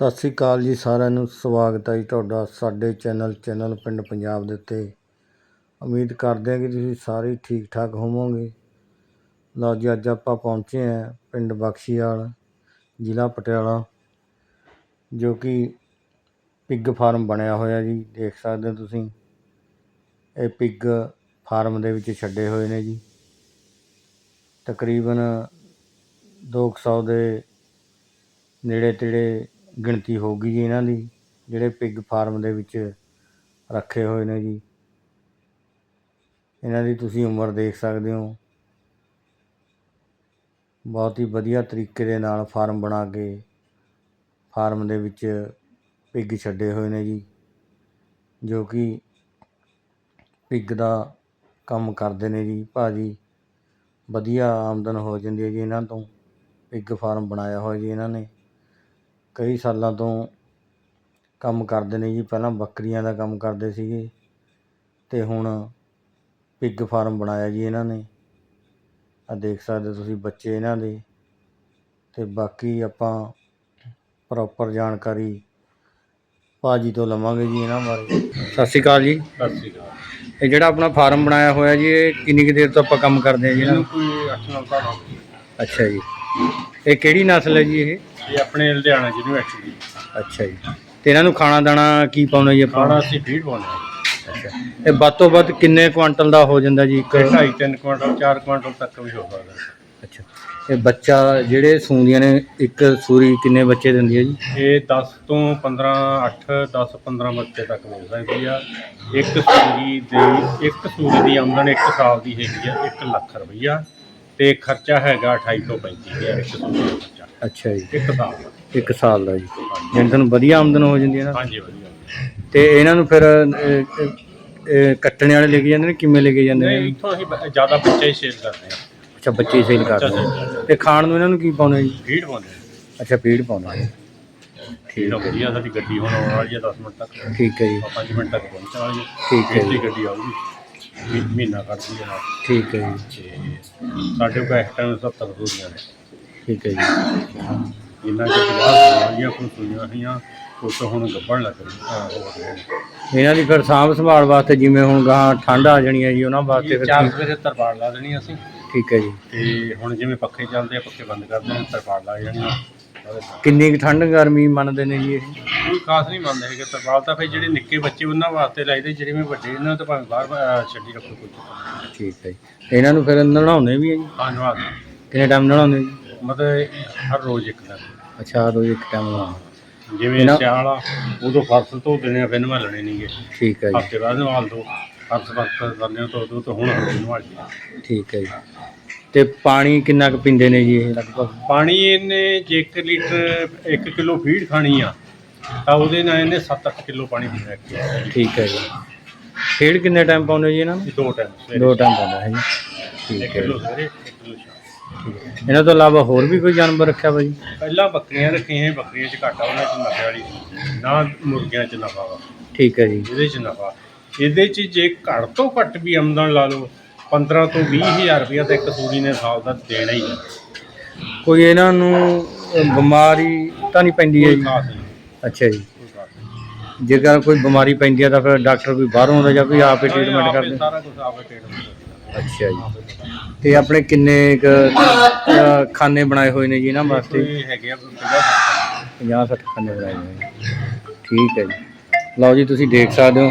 ਸਤਿ ਸ੍ਰੀ ਅਕਾਲ ਜੀ ਸਾਰਿਆਂ ਨੂੰ, ਸਵਾਗਤ ਹੈ ਜੀ ਤੁਹਾਡਾ ਸਾਡੇ ਚੈਨਲ ਚੈਨਲ ਪਿੰਡ ਪੰਜਾਬ ਦੇ ਉੱਤੇ। ਉਮੀਦ ਕਰਦੇ ਹਾਂ ਕਿ ਤੁਸੀਂ ਸਾਰੇ ਠੀਕ ਠਾਕ ਹੋਵੋਗੇ। ਲਓ ਜੀ, ਅੱਜ ਆਪਾਂ ਪਹੁੰਚੇ ਹਾਂ ਪਿੰਡ ਬਖਸ਼ੀਵਾਲ ਜ਼ਿਲ੍ਹਾ ਪਟਿਆਲਾ, ਜੋ ਕਿ ਪਿੱਗ ਫਾਰਮ ਬਣਿਆ ਹੋਇਆ ਜੀ, ਦੇਖ ਸਕਦੇ ਹੋ ਤੁਸੀਂ। ਇਹ ਪਿੱਗ ਫਾਰਮ ਦੇ ਵਿੱਚ ਛੱਡੇ ਹੋਏ ਨੇ ਜੀ। ਤਕਰੀਬਨ 200 ਦੇ ਨੇੜੇ ਤੇੜੇ ਗਿਣਤੀ ਹੋਊਗੀ ਜੀ ਇਹਨਾਂ ਦੀ, ਜਿਹੜੇ ਪਿੱਗ ਫਾਰਮ ਦੇ ਵਿੱਚ ਰੱਖੇ ਹੋਏ ਨੇ ਜੀ। ਇਹਨਾਂ ਦੀ ਤੁਸੀਂ ਉਮਰ ਦੇਖ ਸਕਦੇ ਹੋ। ਬਹੁਤ ਹੀ ਵਧੀਆ ਤਰੀਕੇ ਦੇ ਨਾਲ ਫਾਰਮ ਬਣਾ ਕੇ ਫਾਰਮ ਦੇ ਵਿੱਚ ਪਿੱਗ ਛੱਡੇ ਹੋਏ ਨੇ ਜੀ, ਜੋ ਕਿ ਪਿੱਗ ਦਾ ਕੰਮ ਕਰਦੇ ਨੇ ਜੀ। ਭਾਜੀ ਵਧੀਆ ਆਮਦਨ ਹੋ ਜਾਂਦੀ ਹੈ ਜੀ ਇਹਨਾਂ ਤੋਂ ਪਿੱਗ ਫਾਰਮ ਬਣਾਇਆ ਹੋਇਆ ਜੀ ਇਹਨਾਂ ਨੇ। ਕਈ ਸਾਲਾਂ ਤੋਂ ਕੰਮ ਕਰਦੇ ਨੇ ਜੀ। ਪਹਿਲਾਂ ਬੱਕਰੀਆਂ ਦਾ ਕੰਮ ਕਰਦੇ ਸੀਗੇ ਤੇ ਹੁਣ ਪਿੱਗ ਫਾਰਮ ਬਣਾਇਆ ਜੀ ਇਹਨਾਂ ਨੇ। ਆ ਦੇਖ ਸਕਦੇ ਤੁਸੀਂ ਬੱਚੇ ਇਹਨਾਂ ਦੇ। ਤੇ ਬਾਕੀ ਆਪਾਂ ਪ੍ਰੋਪਰ ਜਾਣਕਾਰੀ ਭਾਜੀ ਤੋਂ ਲਵਾਂਗੇ ਜੀ ਇਹਨਾਂ ਬਾਰੇ। ਸਤਿ ਸ਼੍ਰੀ ਅਕਾਲ ਜੀ। ਸਤਿ ਸ਼੍ਰੀ ਅਕਾਲ। ਇਹ ਜਿਹੜਾ ਆਪਣਾ ਫਾਰਮ ਬਣਾਇਆ ਹੋਇਆ ਜੀ ਇਹ ਕਿੰਨੀ ਕੁ ਦੇਰ ਤੋਂ ਆਪਾਂ ਕੰਮ ਕਰਦੇ ਹਾਂ ਜੀ ਇਹਨਾਂ ਇਹਨੂੰ ਦਾ? ਕੋਈ 8 ਸਾਲ ਹੋ ਗਏ। ਅੱਛਾ ਜੀ। ਇਹ ਕਿਹੜੀ ਨਸਲ ਹੈ ਜੀ ਇਹ? ਇਹ ਆਪਣੇ ਲੁਧਿਆਣਾ ਯੂਨੀਵਰਸਿਟੀ ਅੱਛਾ ਜੀ। ਤੇ ਇਹਨਾਂ ਨੂੰ ਖਾਣਾ ਦਾਣਾ ਕੀ ਪਾਉਣਾ ਜੀ ਆਪਾਂ? ਖਾਣਾ ਅਸੀਂ ਫੀਡ ਪਾਉਂਦੇ ਅੱਛਾ। ਇਹ ਵੱਧ ਤੋਂ ਵੱਧ ਕਿੰਨੇ ਕੁਆਂਟਲ ਦਾ ਹੋ ਜਾਂਦਾ ਜੀ? ਇੱਕ ਹਾਂ ਢਾਈ ਤਿੰਨ ਕੁਇੰਟਲ 4 ਕੁਇੰਟਲ ਤੱਕ ਵੀ ਹੋ ਸਕਦਾ ਅੱਛਾ। ਇਹ ਬੱਚਾ ਜਿਹੜੇ ਸੂੰਦੀਆਂ ਨੇ ਇੱਕ ਸੂਰੀ ਕਿੰਨੇ ਬੱਚੇ ਦਿੰਦੀ ਹੈ ਜੀ? ਇਹ 10 ਤੋਂ 15 8 10 15 ਬੱਚੇ ਤੱਕ ਮਿਲ ਸਕਦੀ ਆ। ਇੱਕ ਸੂਰੀ ਦੀ ਇੱਕ ਸੂਰੀ ਦੀ ਆਮਦਨ ਇੱਕ ਸਾਲ ਦੀ ਹੈਗੀ ਆ 1 ਲੱਖ ਰੁਪਈਆ। ਤੇ ਖਰਚਾ ਹੈਗਾ 28 ਤੋਂ 35 ਹਜ਼ਾਰ ਇੱਕ ਸੂਰੀ ਦਾ ਅੱਛਾ ਜੀ। ਇੱਕ ਸਾਲ ਦਾ। ਇੱਕ ਸਾਲ ਦਾ ਜੀ। ਜਾਣੀ ਤੁਹਾਨੂੰ ਵਧੀਆ ਆਮਦਨ ਹੋ ਜਾਂਦੀ ਹੈ ਨਾ? ਹਾਂਜੀ ਵਧੀਆ। ਤੇ ਇਹਨਾਂ ਨੂੰ ਫਿਰ ਅਹ, ਅਹ, ਅਹ, ਕੱਟਣੇ ਵਾਲੇ ਲੈ ਕੇ ਜਾਂਦੇ ਨੇ ਕਿਵੇਂ ਲੈ ਕੇ ਜਾਂਦੇ ਨਹੀਂ ਨੇ ਇੱਥੋਂ ਅਸੀਂ ਜ਼ਿਆਦਾ ਬੱਚੇ ਹੀ ਸੇਲ ਕਰਦੇ ਹਾਂ। ਅੱਛਾ ਬੱਚੇ ਸੇਲ ਕਰਦੇ ਨੇ। ਤੇ ਖਾਣ ਨੂੰ ਇਹਨਾਂ ਨੂੰ ਕੀ ਪਾਉਣਾ ਜੀ? ਫੀਡ ਪਾਉਂਦੇ ਹਾਂ ਅੱਛਾ ਫੀਡ ਪਾਉਣਾ ਹੈ ਠੀਕ ਹੈ ਵਧੀਆ ਸਾਡੀ ਗੱਡੀ ਹੁਣ ਆਉਣ ਵਾਲੀ ਹੈ 10 ਮਿੰਟ ਤੱਕ। ਠੀਕ ਹੈ ਜੀ। 5 ਮਿੰਟ ਤੱਕ ਪਹੁੰਚਣ ਵਾਲੀ ਹੈ। ਠੀਕ ਹੈ ਜੀ। ਗੱਡੀ ਆਊਗੀ। ਮਹੀ- ਮਹੀਨਾ ਕੱਢਦੀ ਹੈ ਨਾਲ। ਠੀਕ ਹੈ ਜੀ। ਤੇ ਸਾਡੇ ਕੋਲ ਟਾਈਮ 70 ਸੂਰੀਆਂ ਨੇ। ਠੀਕ ਹੈ ਜੀ। ਇਹਨਾਂ 50 ਸੂਰੀਆਂ ਕੋਈ ਸੂਰੀਆਂ ਹੋਈਆਂ ਕੁਛ ਹੁਣ ਗੱਭਣ ਲੱਗ ਰਹੀ ਹਾਂ ਰਹੇ ਨੇ ਇਹਨਾਂ ਦੀ ਫਿਰ ਸਾਂਭ ਸੰਭਾਲ ਵਾਸਤੇ ਜਿਵੇਂ ਹੁਣ ਗਾਂ ਠੰਡ ਆ ਜਾਣੀ ਹੈ ਜੀ ਉਹਨਾਂ ਵਾਸਤੇ ਇਹ ਫਿਰ ਚਾਰ ਸਵੇਰੇ ਤਰਪਾਲ ਲਾ ਦੇਣੀ ਅਸੀਂ। ਠੀਕ ਹੈ ਜੀ। ਤੇ ਹੁਣ ਜਿਵੇਂ ਪੱਖੇ ਚੱਲਦੇ ਆ ਪੱਖੇ ਬੰਦ ਕਰ ਦੇਣੇ ਤਰਪਾਲ ਲਾ ਜਾਣੀ ਆ। ਉਹਦੇ ਨਾਲ। ਕਿੰਨੀ ਕੁ ਠੰਡ ਗਰਮੀ ਮੰਨਦੇ ਨੇ ਜੀ ਇਹ? ਕੋਈ ਖਾਸ ਨਹੀਂ ਮੰਨਦੇ ਹੈਗੇ ਤਰਪਾਲ ਤਾਂ ਫਿਰ ਜਿਹੜੇ ਨਿੱਕੇ ਬੱਚੇ ਉਹਨਾਂ ਵਾਸਤੇ ਲਾਈਦੇ ਜਿਹੜੇ ਮੈਂ ਵੱਡੇ ਇਹਨਾਂ ਤਾਂ ਭਾਵੇਂ ਬਾਹਰ ਅਹ, ਛੱਡੀ ਰੱਖੋ ਕੋਈ ਚੱਕਰ ਨਹੀਂ। ਠੀਕ ਹੈ ਜੀ। ਇਹਨਾਂ ਨੂੰ ਫਿਰ ਨਲਾਉਂਦੇ ਵੀ ਹੈ ਜੀ? ਹਾਂ ਨਵਾਜ਼ ਕਿੰਨੇ ਟਾਈਮ ਨਲਾਉਂਦੇ ਜੀ? ਮਤਲਬ ਹਰ ਰੋਜ਼ ਇੱਕ ਦਿਨ ਅੱਛਾ ਰੋਜ਼ ਇੱਕ ਟਾਈਮ ਨਲਾਉਂਦੇ ਜਿਵੇਂ ਇਹਨਾਂ- ਸਿਆਲ ਆ ਉਦੋਂ ਫਰਸ ਧੋ ਦਿੰਦੇ ਆ ਫਿਰ ਨਵਾਲਣੇ ਨਹੀਂਗੇ ਠੀਕ ਹੈ ਜੀ। ਹਫ਼ਤੇ ਬਾਅਦ ਨਵਾਲ ਦੋ ਫਰਸ ਫਰਸ ਕਰਨੇ ਤੋਂ ਉਦੋਂ ਤੋਂ ਹੁਣ ਰੋਜ਼ ਨਵਾਲ ਜੀ ਠੀਕ ਹੈ ਜੀ। ਤੇ ਪਾਣੀ ਕਿੰਨਾ ਕੁ ਪੀਂਦੇ ਨੇ ਜੀ ਇਹ ਲਗਭਗ? ਪਾਣੀ ਇਹਨੇ ਜੇ 1 ਲੀਟਰ 1 ਕਿਲੋ ਫੀਡ ਖਾਣੀ ਆ ਤਾਂ ਉਹਦੇ ਨਾਲ ਇਹਨੇ 7-8 ਕਿਲੋ ਪਾਣੀ ਪੀਣਾ ਹੈ ਠੀਕ ਹੈ ਜੀ। ਖੇਡ ਕਿੰਨੇ ਟਾਈਮ ਪਾਉਂਦੇ ਜੀ ਇਹਨਾਂ ਨੂੰ? ਦੋ ਟਾਈਮ ਦੋ ਟਾਈਮ ਪਾਉਂਦਾ ਹੈ ਜੀ। ਠੀਕ 1 ਹੈ ਕਿਲੋ ਜੀ, ਸਵੇਰੇ 1 ਕਿਲੋ ਸ਼ਾਮ। ਠੀਕ ਹੈ ਇਹਨਾਂ ਤੋਂ ਇਲਾਵਾ ਹੋਰ ਵੀ ਕੋਈ ਜਾਨਵਰ ਰੱਖਿਆ ਜੀ ਪਹਿਲਾਂ ਬੱਕਰੀਆਂ ਰੱਖੀਆਂ ਸੀ, ਬੱਕਰੀਆਂ 'ਚ ਘਾਟਾ ਉਹਨਾਂ 'ਚ ਨਫੇ ਵਾਲੀ। ਨਾ ਮੁਰਗੀਆਂ 'ਚ ਨਫਾ ਵਾ। ਠੀਕ ਹੈ ਜੀ। ਇਹਦੇ 'ਚ ਨਫਾ। ਇਹਦੇ 'ਚ ਜੇ ਘੱਟ ਤੋਂ ਘੱਟ ਵੀ ਆਮਦਨ ਲਾ ਲਓ 15 ਤੋਂ 20 ਹਜ਼ਾਰ ਰੁਪਇਆ ਤਾਂ ਇੱਕ ਸੂਰੀ ਨੇ ਸਾਲ ਦਾ ਦੇਣਾ ਹੀ ਹੈ ਕੋਈ ਇਹਨਾਂ ਨੂੰ ਬਿਮਾਰੀ ਤਾਂ ਨਹੀਂ ਪੈਂਦੀ ਹੈ ਕੋਈ ਜੀ? ਖਾਸ ਨਹੀਂ। ਅੱਛਾ ਜੀ। ਕੋਈ ਖਾਸ ਨਹੀਂ। ਜੇਕਰ ਕੋਈ ਬਿਮਾਰੀ ਪੈਂਦੀ ਹੈ ਤਾਂ ਫਿਰ ਡਾਕਟਰ ਵੀ ਬਾਹਰੋਂ ਆਉਂਦਾ ਜਾਂ ਕੋਈ ਆਪੇ ਟ੍ਰੀਟਮੈਂਟ ਆਪੇ ਕਰਦੇ। ਸਾਰਾ ਕੁਝ ਆਪੇ ਟ੍ਰੀਟਮੈਂਟ ਅੱਛਾ ਜੀ। ਤੇ ਆਪਣੇ ਕਿੰਨੇ ਕੁ, ਖਾਨੇ ਬਣਾਏ ਹੋਏ ਨੇ ਜੀ ਇਹਨਾਂ ਵਾਸਤੇ? ਕੋਈ ਹੈਗੇ ਆ 50 50 60 ਖਾਨੇ ਬਣਾਏ ਹੋਏ ਨੇ। ਠੀਕ ਹੈ ਜੀ। ਲਓ ਜੀ ਤੁਸੀਂ ਦੇਖ ਸਕਦੇ ਹੋ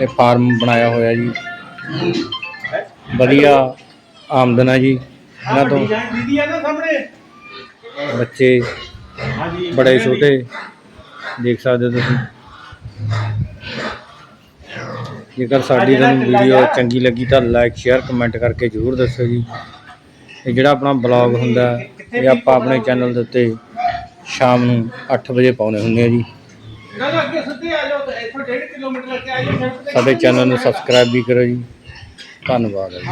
ਇਹ ਫਾਰਮ ਬਣਾਇਆ ਹੋਇਆ ਜੀ। ਵਧੀਆ ਆਮਦਨ ਹੈ ਜੀ। ਇਹਨਾਂ ਤੋਂ ਆ ਬੱਚੇ ਬੜੇ ਛੋਟੇ। ਦੇਖ ਸਕਦੇ ਹੋ ਤੁਸੀਂ। ਜੇਕਰ ਸਾਡੀ ਤੁਹਾਨੂੰ ਵੀਡੀਓ ਚੰਗੀ ਲੱਗੀ ਤਾਂ ਲਾਈਕ ਸ਼ੇਅਰ ਕਮੈਂਟ ਕਰਕੇ ਜਰੂਰ ਦੱਸੋ ਜੀ। ਇਹ ਜਿਹੜਾ ਆਪਣਾ ਬਲੌਗ ਹੁੰਦਾ ਇਹ ਆਪਾਂ ਆਪਣੇ ਚੈਨਲ ਦੇ ਉੱਤੇ ਸ਼ਾਮ ਨੂੰ 8 ਵਜੇ ਪਾਉਨੇ ਹੁੰਦੇ ਆ ਜੀ। ਨਾ ਨਾ ਅੱਗੇ ਸਿੱਧੇ ਆ ਜਾਓ ਇੱਥੋਂ 1.5 ਕਿਲੋਮੀਟਰ ਅੱਗੇ ਆ ਜਾਓ ਸਾਡੇ ਚੈਨਲ ਨੂੰ ਸਬਸਕ੍ਰਾਈਬ ਵੀ ਕਰੋ ਜੀ ਧੰਨਵਾਦ ਜੀ